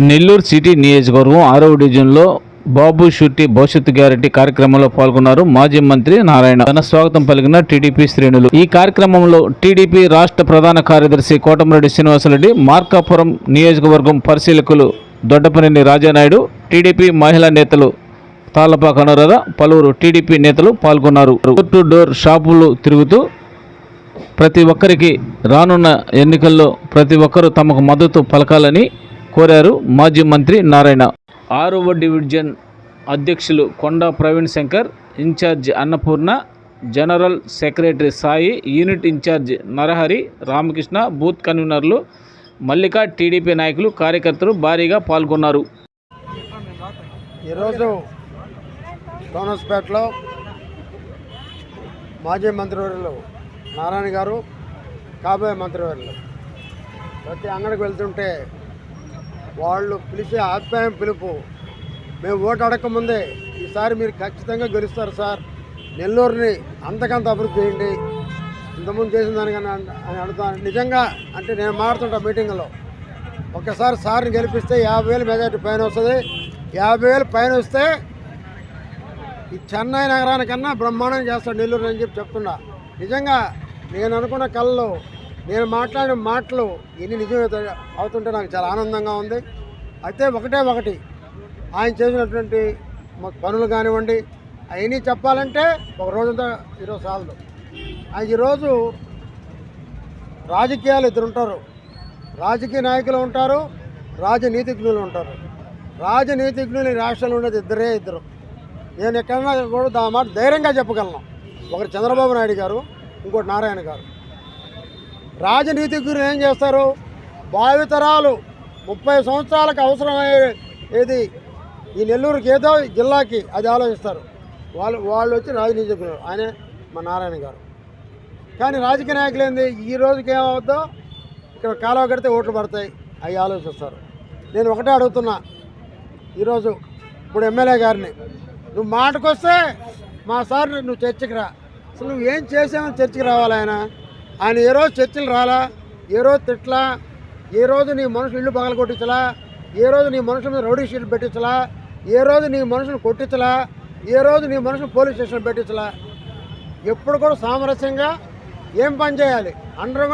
Nellore city నియోజకవర్గం ఆరవ డివిజన్లో బాబు షూటి భవిష్యత్తు గ్యారంటీ కార్యక్రమంలో పాల్గొన్నారు. మాజీ మంత్రి నారాయణ. ఘన స్వాగతం పలికిన టీడీపీ శ్రేణులు. ఈ కార్యక్రమంలో టీడీపీ రాష్ట్ర ప్రధాన కార్యదర్శి కోటమరెడ్డి శ్రీనివాసరెడ్డి మార్కాపురం నియోజకవర్గం పరిశీలకులు దొడ్డపనేని రాజానాయుడు టీడీపీ మహిళా నేతలు తాళ్ళపాక అనురాధ పలువురు టీడీపీ నేతలు పాల్గొన్నారు. డోర్ టు డోర్ షాపులు తిరుగుతూ ప్రతి ఒక్కరికి రానున్న ఎన్నికల్లో ప్రతి ఒక్కరూ తమకు మద్దతు పలకాలని కోరారు మాజీ మంత్రి నారాయణ. ఆరవ డివిజన్ అధ్యక్షులు Konda Praveen Shankar incharge Annapurna general secretary Sai unit incharge Narahari Ramakrishna booth కన్వీనర్లు మల్లిక టీడీపీ నాయకులు కార్యకర్తలు భారీగా పాల్గొన్నారు. ఈరోజు సోనస్పేటలో మాజీ మంత్రివర్యులు నారాయణ గారు కాబోయే మంత్రివర్యులు. ప్రతి అంగడికి వెళ్తుంటే వాళ్ళు పిలిచే ఆప్యాయం పిలుపు. మేము ఓటు అడగకముందే ఈసారి మీరు ఖచ్చితంగా గెలుస్తారు సార్. నెల్లూరుని అంతకంత అభివృద్ధి చేయండి. ఇంతకుముందు చేసిన దానికన్నా అని అడుగుతాను నిజంగా అంటే నేను మాడుతుంటా మీటింగ్లో. ఒకసారి సార్ని గెలిపిస్తే యాభై వేలు మెజార్టీ పైన వస్తుంది. యాభై వేలు పైన వస్తే ఈ చెన్నై నగరానికన్నా బ్రహ్మాండం చేస్తాడు నెల్లూరు అని చెప్పి చెప్తున్నా. నిజంగా నేను అనుకున్న కళ్ళు నేను మాట్లాడిన మాటలు ఎన్ని నిజమైతే అవుతుంటే నాకు చాలా ఆనందంగా ఉంది. అయితే ఒకటే ఒకటి ఆయన చేసినటువంటి పనులు కానివ్వండి అవన్నీ చెప్పాలంటే ఒక రోజంతా ఈరోజు సాలదు ఆయన ఈరోజు రాజకీయాలు ఇద్దరు ఉంటారు. రాజకీయ నాయకులు ఉంటారు రాజనీతిజ్ఞులు ఉంటారు. రాజనీతిజ్ఞులు ఈ రాష్ట్రంలో ఉండేది ఇద్దరే ఇద్దరు. నేను ఎక్కడన్నా కూడా దా మాట ధైర్యంగా చెప్పగలను. ఒకరు చంద్రబాబు నాయుడు గారు ఇంకోటి నారాయణ గారు. రాజనీతిజ్ఞులు ఏం చేస్తారు? భావితరాలు ముప్పై సంవత్సరాలకు అవసరమయ్యే ఏది? ఈ నెల్లూరుకి ఏదో జిల్లాకి అది ఆలోచిస్తారు. వాళ్ళు వాళ్ళు వచ్చి రాజనీతిజ్ఞులు ఆయన మా నారాయణ గారు. కానీ రాజకీయ నాయకులు ఏంది? ఈ రోజుకి ఏమవుద్దో? ఇక్కడ కాలువ కడితే ఓట్లు పడతాయి అవి ఆలోచిస్తారు. నేను ఒకటే అడుగుతున్నా. ఈరోజు ఇప్పుడు ఎమ్మెల్యే గారిని నువ్వు మాటకొస్తే మా సార్ నువ్వు చర్చకి రా. అసలు నువ్వు ఏం చేసావని చర్చకి రావాలి ఆయన? ఆయన ఏ రోజు చర్చలు రాలా ఏ రోజు తిట్లా ఏ రోజు నీ మనుషులు ఇల్లు పగల కొట్టించలా ఏ రోజు నీ మనుషుల మీద రౌడీ షీట్లు పెట్టించలా ఏ రోజు నీ మనుషులు కొట్టించలా ఏ రోజు నీ మనుషులు పోలీస్ స్టేషన్ పెట్టించలా. ఎప్పుడు కూడా సామరస్యంగా ఏం పని చేయాలి? అండర్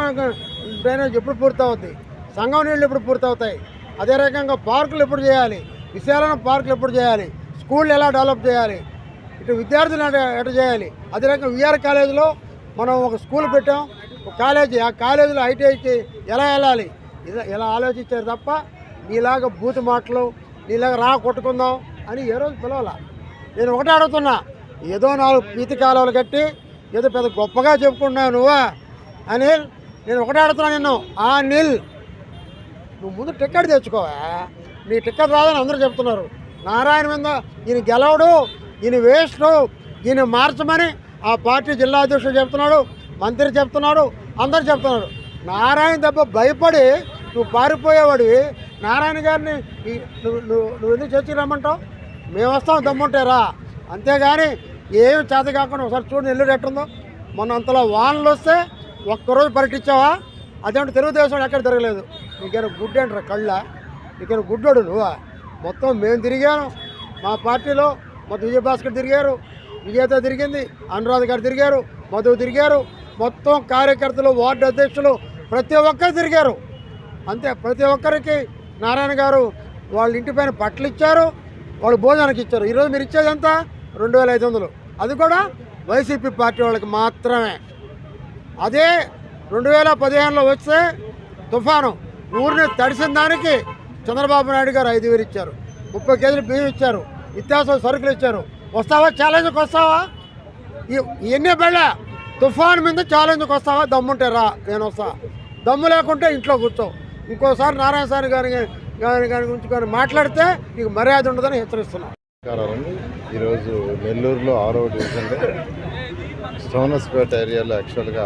డ్రైనేజ్ ఎప్పుడు పూర్తవుద్ది సంఘం నీళ్ళు ఎప్పుడు పూర్తవుతాయి అదే రకంగా పార్కులు ఎప్పుడు చేయాలి? విశాలమైన పార్కులు ఎప్పుడు చేయాలి? స్కూళ్ళు ఎలా డెవలప్ చేయాలి? ఇటు విద్యార్థులు ఎట చేయాలి? అదే రకంగా విఆర్ కాలేజీలో మనం ఒక స్కూల్ పెట్టాం. కాలేజీ ఆ కాలేజీలో ఐటీఐకి ఎలా వెళ్ళాలి? ఇలా ఇలా ఆలోచించారు తప్ప నీలాగా బూతు మాటలు నీలాగా రా కొట్టుకుందాం అని ఏ రోజు పిలవాల. నేను ఒకటే అడుగుతున్నా ఏదో నాలుగు పీతి కాలువలు కట్టి ఏదో పెద్ద గొప్పగా చెప్పుకుంటున్నావు నువ్వా? అనిల్ నేను ఒకటే అడుగుతున్నా నిన్ను. ఆ నిల్ నువ్వు ముందు టికెట్ తెచ్చుకోవా? నీ టికెట్ రాదని అందరూ చెప్తున్నారు. నారాయణ మీద ఈయన గెలవడు ఈయన వేస్ట్ ఈయన మార్చమని ఆ పార్టీ జిల్లా అధ్యక్షుడు చెప్తున్నాడు. మంత్రి చెప్తున్నాడు అందరు చెప్తున్నారు. నారాయణ దెబ్బ భయపడి నువ్వు పారిపోయేవాడివి. నారాయణ గారిని నువ్వు నువ్వు నువ్వు ఎందుకు చర్చకి రమ్మంటావు? మేము వస్తాం దమ్ముంటారా అంతేగాని ఏం చేత కాకుండా ఒకసారి చూడు నెల్లూరు ఎట్టుందో. మొన్న అంతలో వానలు వస్తే ఒక్కరోజు పర్యటించావా అదేంటి తెలుగుదేశం ఎక్కడ తిరగలేదు? నీకేనా గుడ్డు అంటారా కళ్ళ? నీకేనా గుడ్డోడు నువ్వా? మొత్తం మేము తిరిగాను. మా పార్టీలో మొత్తం విజయభాస్కర్ తిరిగారు విజేత తిరిగింది అనురాధ గారు తిరిగారు మధు తిరిగారు. మొత్తం కార్యకర్తలు వార్డు అధ్యక్షులు ప్రతి ఒక్కరు తిరిగారు. అంతే ప్రతి ఒక్కరికి నారాయణ గారు వాళ్ళ ఇంటి పైన బట్టలు ఇచ్చారు వాళ్ళు భోజనానికి ఇచ్చారు. ఈరోజు మీరు ఇచ్చేది ఎంత? రెండు వేల ఐదు వందలు. అది కూడా వైసీపీ పార్టీ వాళ్ళకి మాత్రమే. అదే రెండు వేల పదిహేనులో వస్తే తుఫాను. ఊరిని తడిసిన దానికి చంద్రబాబు నాయుడు గారు ఐదు వేలు ఇచ్చారు. ముప్పై కేజీలు బియ్యం ఇచ్చారు. నిత్యావసర సరుకులు ఇచ్చారు. వస్తావా? ఛాలెంజ్కి వస్తావా? ఈ- ఇవన్నీ బెళ్ళ. తుఫాన్ మీద ఛాలెంజ్కి వస్తావా? దమ్ముంటే రా నేను వస్తా. దమ్ము లేకుంటే ఇంట్లో కూర్చో. ఇంకోసారి నారాయణ సార్ గారి గారి గారి గురించి కానీ మాట్లాడితే నీకు మర్యాద ఉండదని హెచ్చరిస్తున్నాను ఈరోజు నెల్లూరులో ఆరో డివిజన్లో సోనస్పేట ఏరియాలో యాక్చువల్గా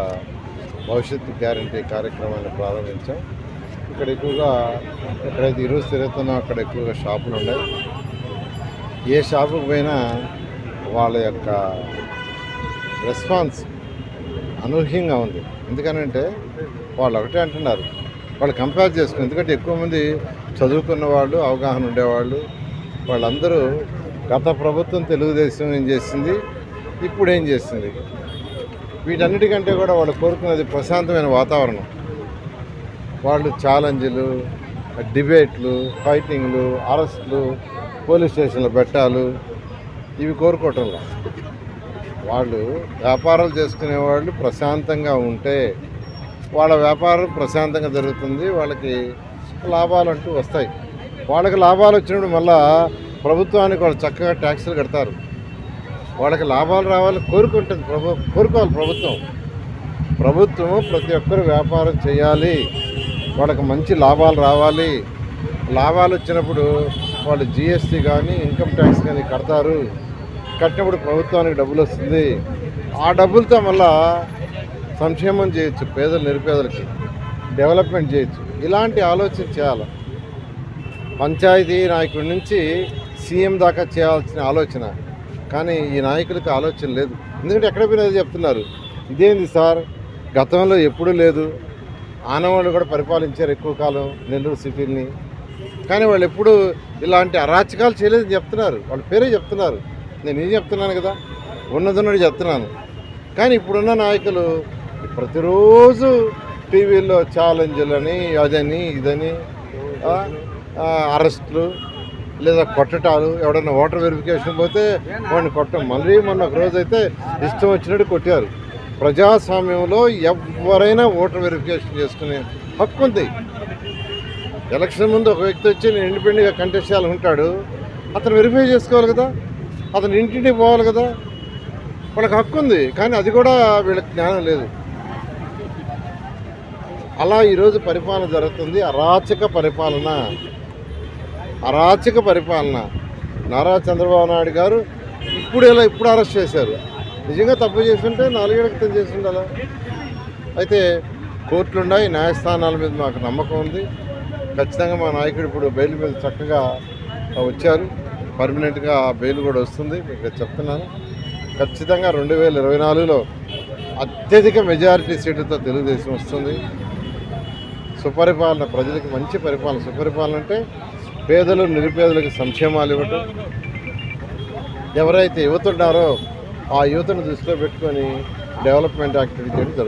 భవిష్యత్తు గ్యారంటీ కార్యక్రమాన్ని ప్రారంభించాం. ఇక్కడ ఎక్కువగా ఎక్కడైతే ఈరోజు తిరుగుతున్నా అక్కడ ఎక్కువగా షాపులు ఉన్నాయి. ఏ షాపుకి పోయినా వాళ్ళ యొక్క రెస్పాన్స్ అనూహ్యంగా ఉంది. ఎందుకనంటే వాళ్ళు ఒకటే అంటున్నారు. వాళ్ళు కంపేర్ చేసుకుని ఎందుకంటే ఎక్కువ మంది చదువుకున్న వాళ్ళు అవగాహన ఉండేవాళ్ళు. వాళ్ళందరూ గత ప్రభుత్వం తెలుగుదేశం ఏం చేసింది? ఇప్పుడు ఏం చేసింది వీటన్నిటికంటే కూడా వాళ్ళు కోరుకున్నది ప్రశాంతమైన వాతావరణం. వాళ్ళు ఛాలెంజ్లు డిబేట్లు ఫైటింగ్లు అరెస్టులు పోలీస్ స్టేషన్లు పెట్టాలు ఇవి కోరుకోవటంలో. వాళ్ళు వ్యాపారాలు చేసుకునే వాళ్ళు ప్రశాంతంగా ఉంటే వాళ్ళ వ్యాపారం ప్రశాంతంగా జరుగుతుంది వాళ్ళకి లాభాలు అంటూ వస్తాయి. వాళ్ళకి లాభాలు వచ్చినప్పుడు మళ్ళా ప్రభుత్వానికి వాళ్ళు చక్కగా ట్యాక్సులు కడతారు. వాళ్ళకి లాభాలు రావాలి కోరుకుంటుంది ప్రభు కోరుకోవాలి ప్రభుత్వం. ప్రభుత్వం ప్రతి ఒక్కరు వ్యాపారం చేయాలి. వాళ్ళకి మంచి లాభాలు రావాలి. లాభాలు వచ్చినప్పుడు వాళ్ళు జిఎస్టీ కానీ ఇన్కమ్ ట్యాక్స్ కానీ కడతారు. కట్టినప్పుడు ప్రభుత్వానికి డబ్బులు వస్తుంది. ఆ డబ్బులతో మళ్ళా సంక్షేమం చేయొచ్చు పేదలు నిరుపేదలకి డెవలప్మెంట్ చేయొచ్చు. ఇలాంటి ఆలోచన చేయాలి. పంచాయతీ నాయకుడి నుంచి సీఎం దాకా చేయాల్సిన ఆలోచన. కానీ ఈ నాయకులకు ఆలోచన లేదు. ఎందుకంటే ఎక్కడ పోయినది చెప్తున్నారు? ఇదేంది సార్? గతంలో ఎప్పుడూ లేదు. ఆనవాళ్ళు కూడా పరిపాలించారు ఎక్కువ కాలం నెల్లూరు సిటీని కానీ వాళ్ళు ఎప్పుడు ఇలాంటి అరాచకాలు చేయలేదని చెప్తున్నారు. వాళ్ళ పేరే చెప్తున్నారు. నేను చెప్తున్నాను కదా? ఉన్నదన్నది చెప్తున్నాను. కానీ ఇప్పుడున్న నాయకులు ప్రతిరోజు టీవీల్లో ఛాలెంజ్లని అదని ఇదని అరెస్ట్లు అరెస్టులు లేదా కొట్టటాలు ఎవడన్నా ఓటర్ వెరిఫికేషన్ పోతే వాడిని కొట్టడం. మళ్ళీ మొన్న ఒక రోజు అయితే ఇష్టం వచ్చినట్టు కొట్టారు. ప్రజాస్వామ్యంలో ఎవరైనా ఓటర్ వెరిఫికేషన్ చేసుకునే హక్కు ఉంది. ఎలక్షన్ ముందు ఒక వ్యక్తి వచ్చి నేను ఇండిపెండెంట్గా కంటెస్ట్ చేయాలనుకుంటాడు అతను వెరిఫై చేసుకోవాలి కదా? అతను ఇంటింటికి పోవాలి కదా. వాళ్ళకి హక్కు ఉంది కానీ అది కూడా వీళ్ళకి జ్ఞానం లేదు. అలా ఈరోజు పరిపాలన జరుగుతుంది. అరాచక పరిపాలన. అరాచక పరిపాలన. నారా చంద్రబాబు నాయుడు గారు ఇప్పుడు ఇలా ఇప్పుడు అరెస్ట్ చేశారు. నిజంగా తప్పు చేస్తుంటే నాలుగేళ్ళ క్రితం చేసి ఉండాలా అయితే కోర్టులు ఉన్నాయి న్యాయస్థానాల మీద మాకు నమ్మకం ఉంది. ఖచ్చితంగా మా నాయకుడు ఇప్పుడు బెయిల్ మీద చక్కగా వచ్చారు. పర్మనెంట్గా బెయిల్ కూడా వస్తుంది మీకు చెప్తున్నాను. ఖచ్చితంగా రెండు వేల ఇరవై నాలుగులో అత్యధిక మెజారిటీ సీటుతో తెలుగుదేశం వస్తుంది. సుపరిపాలన ప్రజలకు మంచి పరిపాలన సుపరిపాలన అంటే పేదలు నిరుపేదలకు సంక్షేమాలు ఇవ్వటం. ఎవరైతే యువత ఉన్నారో ఆ యువతను దృష్టిలో పెట్టుకొని డెవలప్మెంట్ యాక్టివిటీ చేయడం జరుగుతుంది.